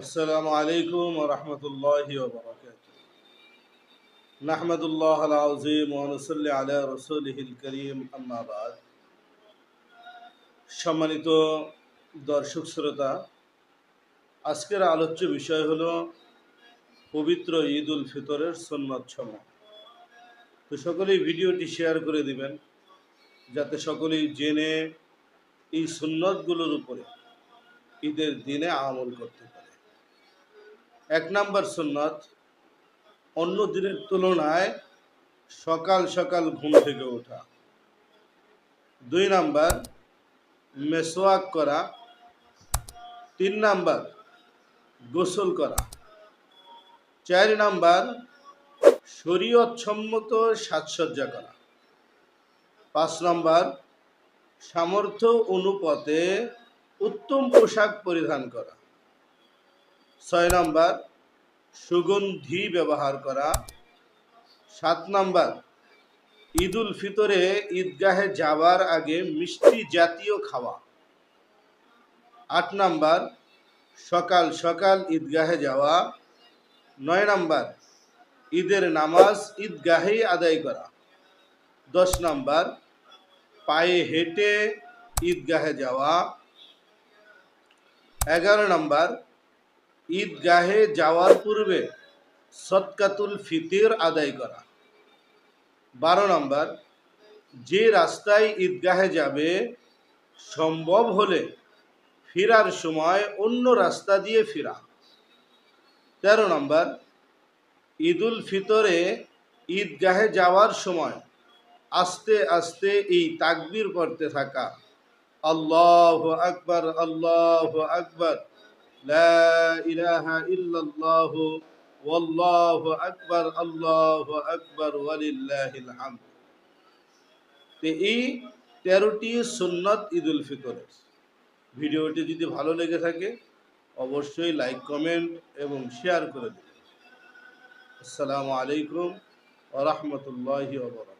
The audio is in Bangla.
السلام عليكم ورحمة الله وبركاته نحمد الله العظيم ونصلي على رسوله الكريم أما بعد সম্মানিত দর্শক শ্রোতা আজকের আলোচ্য বিষয় হলো পবিত্র ঈদ উল ফিতরের সন্ন্যত সমূহ তো সকলেই ভিডিওটি শেয়ার করে দিবেন যাতে সকলেই জেনে এই সুন্নতগুলোর উপরে ঈদের দিনে আমল করতে পারে এক নাম্বার সুন্নত, অন্য দিনের তুলনায় সকাল সকাল ঘুম থেকে ওঠা। দুই নাম্বার মেসোয়াক করা। তিন নাম্বার, গোসল করা। চার নাম্বার শরীয়ত সম্মত সাজসজ্জা করা। পাঁচ নাম্বার, সামর্থ্য অনুপাতে উত্তম পোশাক পরিধান করা। ছয় নম্বর, সুগন্ধি ব্যবহার করা। সাত নম্বর, ঈদুল ফিতরে ঈদগাহে যাওয়ার আগে মিষ্টি জাতীয় খাওয়া। আট নাম্বার, সকাল সকাল ঈদগাহে যাওয়া। নয় নাম্বার, ঈদের নামাজ ঈদগাহেই আদায় করা। দশ নম্বর, পায়ে হেঁটে ঈদগাহে যাওয়া। এগারো নাম্বার ঈদগাহে যাওয়ার পূর্বে সৎকাতুল ফিতির আদায় করা। বারো নম্বর, যে রাস্তায় ঈদগাহে যাবে, সম্ভব হলে ফেরার সময় অন্য রাস্তা দিয়ে ফেরা। তেরো নম্বর, ঈদুল ফিতরে ঈদগাহে যাওয়ার সময় আস্তে আস্তে এই তাকবির করতে থাকা। আল্লাহ আকবর আল্লাহ আকবর। লা ইলাহা ইল্লাল্লাহ, ওয়াল্লাহু আকবার, আল্লাহু আকবার, ওয়ালিল্লাহিল হামদ। তো এই তেরোটি সুন্নত ঈদুল ফিতরের। ভিডিওটি যদি ভালো লেগে থাকে, অবশ্যই লাইক, কমেন্ট এবং শেয়ার করে দেবেন। আসসালামু আলাইকুম ওয়া রাহমাতুল্লাহি ওয়া বারাকাতুহু।